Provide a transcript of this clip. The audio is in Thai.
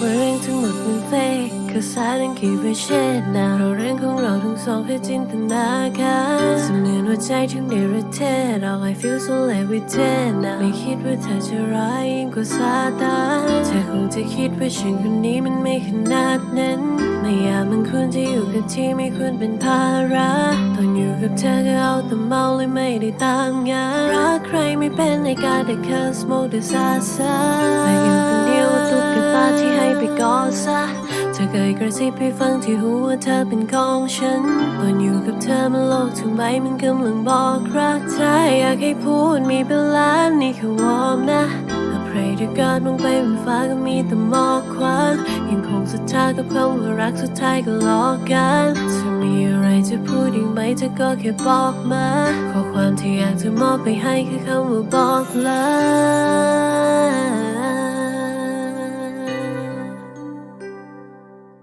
ว่าเรื่องทั้งหมดมันเฟกก็สาดังกี่เวเช่นาเราเรื่องของเราทั้งสองแค่จินตนาการเสมือนว่าใจถึงเดรเทศเรา I feel so late with it now ไม่คิดว่าเธอจะร้ายยิ่งกว่าซาตานเธอคงจะคิดว่าฉันคนนี้มันไม่ขนาดนั้น ไม่อยากมันควรจะอยู่กับที่ไม่ควรเป็นภาระตอนอยู่กับเธอก็เอาแต่เมาเลยไม่ได้ตามงานรักใครไม่เป็นในการแต่แค่ smoke แต่ซาซาและอยู่คนเดียว เธอเคยกระซิบให้ฟังที่หูว่าเธอเป็นของฉันตอนอยู่กับเธอมันโลกทั้งใบมันกำลังบอกรักเธออยากให้พูดมีเป็นล้านนี่คือวอร์มนะ I pray to God มองไปบนฟ้าก็มีแต่หมอกควันยังคงศรัทธากับคำว่ารักสุดท้ายก็หลอกกันเธอมีอะไรจะพูดอีกไหมเธอก็แค่บอกมา ข้อความที่อยากจะมอบไปให้คือคำว่าบอกลา